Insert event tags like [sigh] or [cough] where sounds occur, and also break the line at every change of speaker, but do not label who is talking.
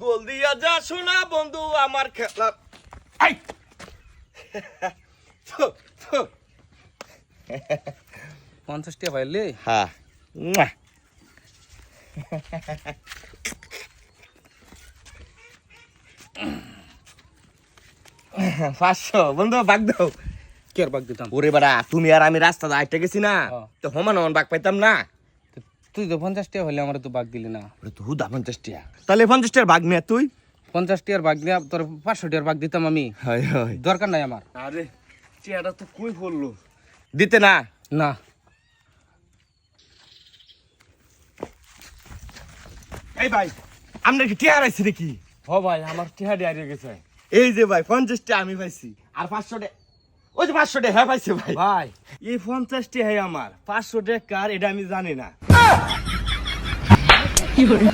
গোল দিয়া যা শোনা বন্ধু আমার খেলা। আই। [laughs]
পঞ্চাশ টাকা পাইলে?
হ্যাঁ। [laughs] পাঁচশো। বন্ধু বাগ দাও।
কে আর বাগ দিতাম?
ওরে বাড়া তুমি আর আমি রাস্তা আইতে গেছি না। তো হমান হমান বাগ পাইতাম না।
তুই তো পঞ্চাশ টাকা হইলে আমার তো বাগ দিলি না।
ওরে তো হুদা পঞ্চাশ টাকা তাহলে পঞ্চাশ টাকার বাগ নিয়ে তুই?
পঞ্চাশ টাকার বাগ দিয়া তোর পাঁচশো টাকার বাগ দিতাম আমি। দরকার নাই আমার।
আরে চেয়ারটা তো কই পড়ল দিতে না।
না।
এই ভাই আমরা কি টিয়া হারাইছি নাকি?
হ ভাই আমার টিহা দিয়ে হারিয়ে গেছে।
এই যে ভাই পঞ্চাশটা আমি পাইছি। আর পাঁচশো টাকা ওই যে পাঁচশো টাকা হ্যাঁ পাইছি ভাই।
ভাই।
এই পঞ্চাশটি হ্যাঁ আমার পাঁচশো টাকা কার এটা আমি জানি না। 有人。